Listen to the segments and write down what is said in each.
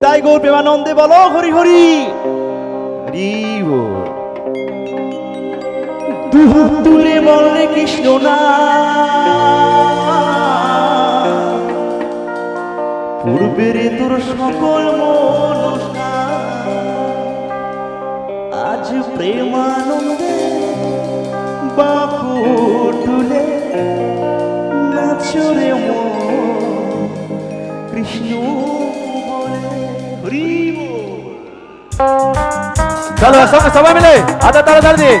তাই গৌর প্রেমানন্দে বলো, হরি হরি। হরি বল। তুলে বললে কৃষ্ণ না। পূর্বের তোর সকল মনসা আজ প্রেমানন্দে Salva, salva, salva, mire. Hasta tarde, tarde.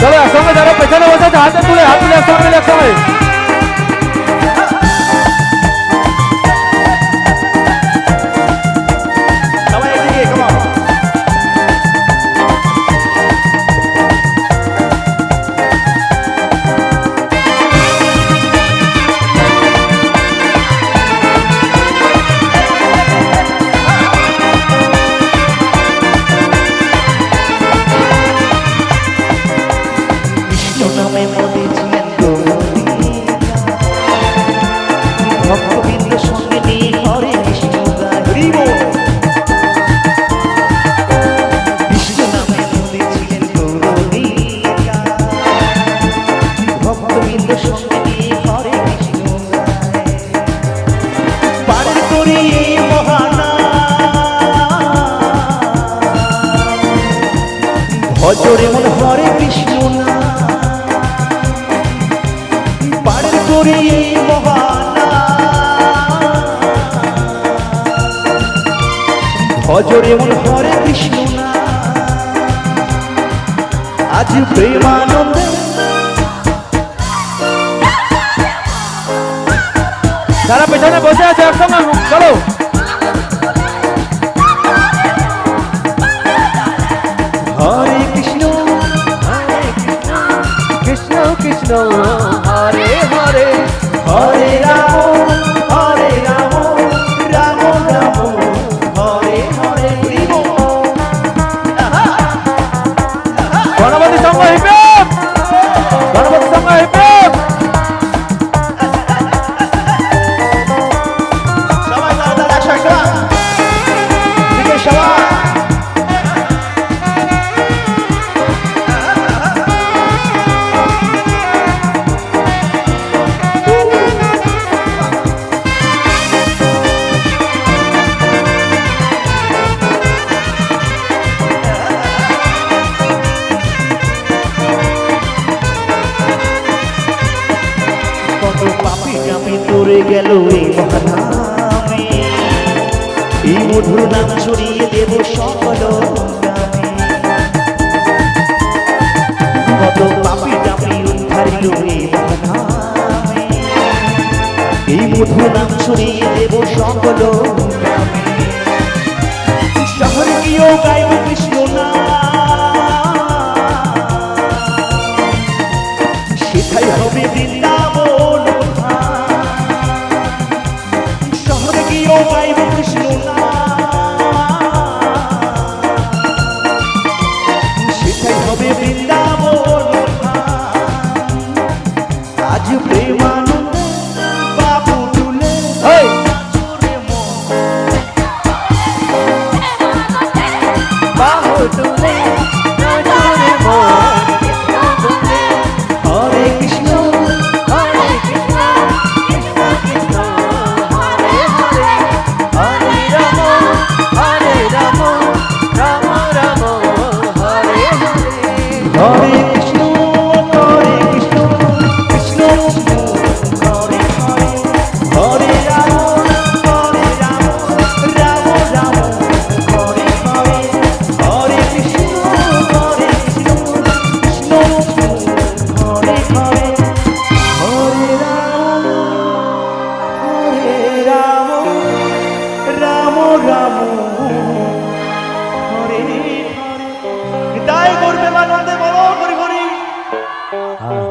চলো একসঙ্গে যারা পেছনে বসে আছে হাতে তুলে হাত তুলে একসঙ্গে মিলে একসঙ্গে ভজরে মন হরে কৃষ্ণ না করে ভজরে মন হরে কৃষ্ণ আজ প্রেমানন্দে যারা পেছনে বসে আছে একসঙ্গে, চলো। কৃষ্ণ কৃষ্ণ কাপি গেল এই মহানামে এই মধুর নাম ছড়িয়ে দেব সকল। কত পাপি কাপি উদ্ধারিল এই এই মধুর নাম ছড়িয়ে দেব সকল। শহরে গিয়েও গাইব কৃষ্ণ নাম। হরে